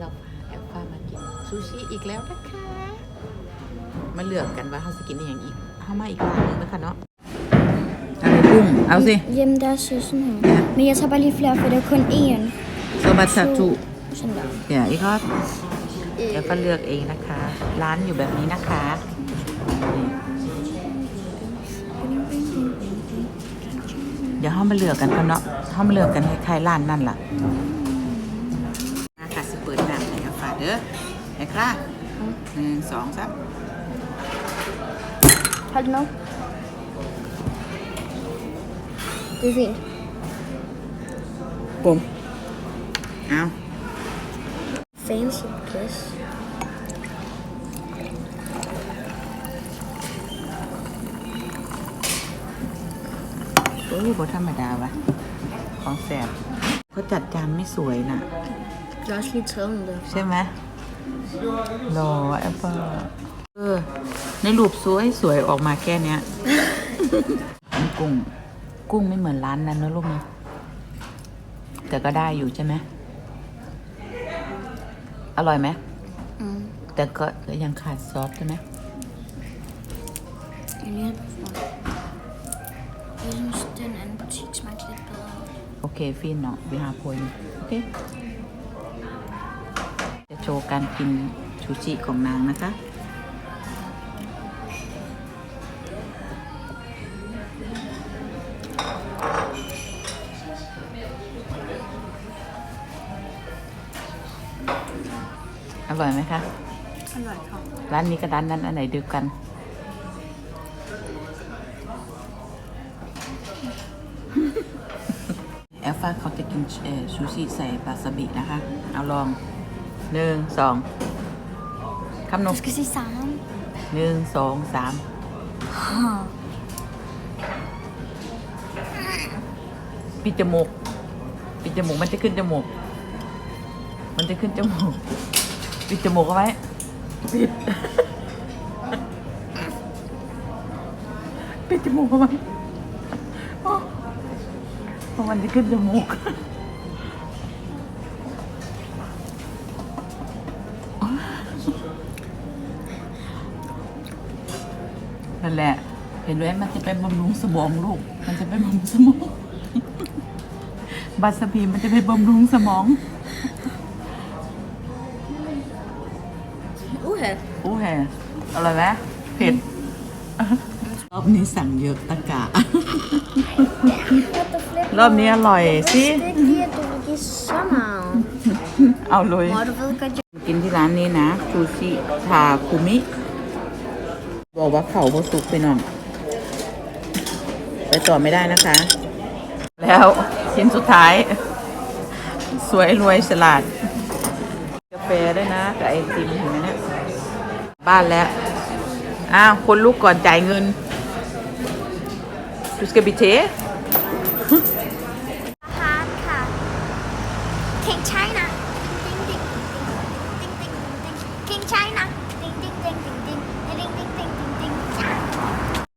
เราพาแอลฟ้ามากินซูชิอีกแล้วนะคะ มาเลือกกันว่าเขาจะกินอหย่างอีกเข้ามาอีกร้านหนึงนะคะเนาะอะไรกุ้งเอาสิ Jamen, der er søsen her. Men jeg tager bare lige flere, for det er kun én. โซบัตซาจุ Sådan der. เดี๋ยวอีกครับเดี๋ยวก็เลือกเองนะคะ ร้านอยู่แบบนี้นะคะนี่เดี๋ยวเขามาเลือกกันกันเนาะเขามาเลือกกันให้ใครร้านนั่นล่ะนะคะสิเปิดหนังให้อาฝาเด้อไอ้คร่าหนึ่งสองสาม Hold den op. Det er fint. ปุ่มเอา Fancy place. โอ้บธรรมดาวะของแสบเขาจัดจานไม่สวยน่ะ Jeg har også lige taget den der. ใช่ไหมรอแอปเปิลเออ ในรูปสวยสวยออกมาแค่เนี้ยกุ้ง กุ้งไม่เหมือนร้านนั้นนะลูกนะแต่ก็ได้อยู่ใช่ไหมอร่อยไหม Mm. แต่ก็ยังขาดซอสใช่ไหม Jeg hjælper for. Jeg synes, den anden butik smagte lidt bedre. โอเคฟินเนาะวิหา โพยโอเคจะโชว์การกินชูชิของนางนะคะ อร่อยไหมคะ อร่อยค่ะ ร้านนี้กับร้านนั้นอันไหนเดียวกัน แอลฟาเขาจะกินเอ่อซูชิใส่ปลาซาบินะคะ เอาลอง หนึ่งสองคำน Du ม skal sige sammen. หนึ่งสองสามปิดจมูกปิดจมูกมันจะขึ้นจมูก มันจะขึ้นจมูก ปิดจมูกเอาไว้ปิด ปิดจมูกเอาไว้โอ้เพราะมันจะขึ้นจมูก นั่นแหละ เห็นไหมมันจะเป็นบำรุงสมองลูก มันจะเป็นบำรุงสมอง บัสบีมันจะเป็นบำรุงสมอง Uha. โอ้แหอร่อยไหมเผ็ดรอบนี้สั่งเยอะตะกะ What the flip? รอบนี้อร่อยสิ Jeg vidste ikke lige, at du ville give så meget. เอาเลย Mor, du ved godt, jeg... กินที่ร้านนี้นะซูชิทาคุมิ บอกว่าเขาบสุกพี่น้อง ไปต่อไม่ได้นะคะ แล้วชิ้นสุดท้าย สวยรวยฉลาด กาแฟด้วยนะกับไอติมเห็นไหมเนี่ยบ้านแล้วอ้าวคนลูกก่อนจ่ายเงินดูสกบิเทฮาค่ะเก่งใช่นะเก่งใช่นะ